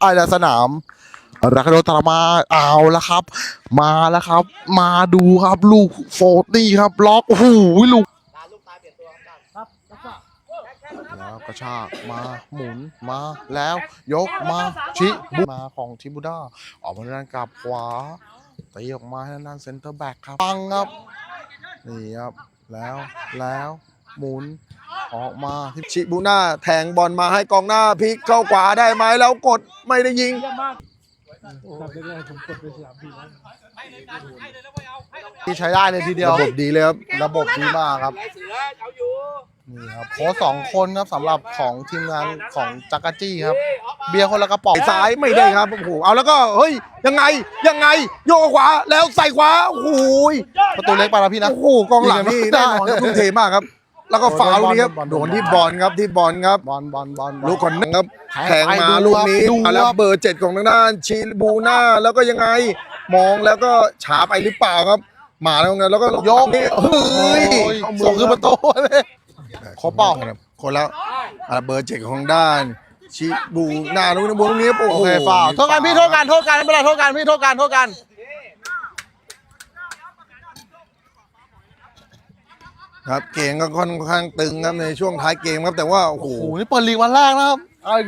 ไอ้สนามรักโดตามาเอาแล้วครับ มาแล้วครับ มาดูครับลูกโฟร์ตี้ครับ ล็อกโอ้โหลูกแล้วกระชากมาหมุนมาแล้ว ยกมาชิบุมาของทิบูด้าออกมาด้านกลับขวาตีออกมาให้ด้านเซนเตอร์แบ็กครับปังครับนี่ครับแล้วแล้วหมุน ออกมาที่ชิบูน่าแทงบอลมาให้กองหน้าพลิกเข้าขวาได้ไหมแล้วกดไม่ได้ยิงที่ใช้ได้เลยทีเดียวระบบดีเลยครับระบบดีมากครับนี่ครับโค้ชสองคนครับสำหรับของทีมงานของจักรจี้ครับ เบียร์คนละกระป๋องซ้ายไม่ได้ครับโอ้โหเอาแล้วก็เฮ้ยยังไงยังไง โยกขวาแล้วใส่ขวาโอ้โหประตูเล็กไปแล้วพี่นะโอ้โหกองหลังนี่ได้แน่นอนครับทุ่มเทมากครับ แล้วก็ฝาลูกนี้ครับบอลบโดอลนที่บอลครับที่บอลครับบอลบอลบอลลูกคนนึงครับแทงแทงมาไปดูลูกนี้ครับดูมาแล้วครับเบอร์เจ็ดของทางด้านชิบูน่าแล้วก็ยังไงมองแล้วก็ช้าไปหรือเปล่าครับ มาแล้วไงแล้วก็ยกนี่เฮ้ยโอ้ยเข้ามืส่งขึ้นประตูเลยครบเปล่าคนแล้วอะเบอร์เจ็ดของด้านชิบูน่าลูกนี้บนลูกนี้โอ้โอโหเคฝ่าวโทษกันพี่โทษกันโทษกันไม่เป็นไรโทษกันพี่โทษกันโทษกัน ครับเกมก็ค่อนข้างตึงครับในช่วงท้ายเกมครับแต่ว่าโอ้โห โอ้โหนี่เปิดลีกวันแรกนะครับเอาอีกแล้ว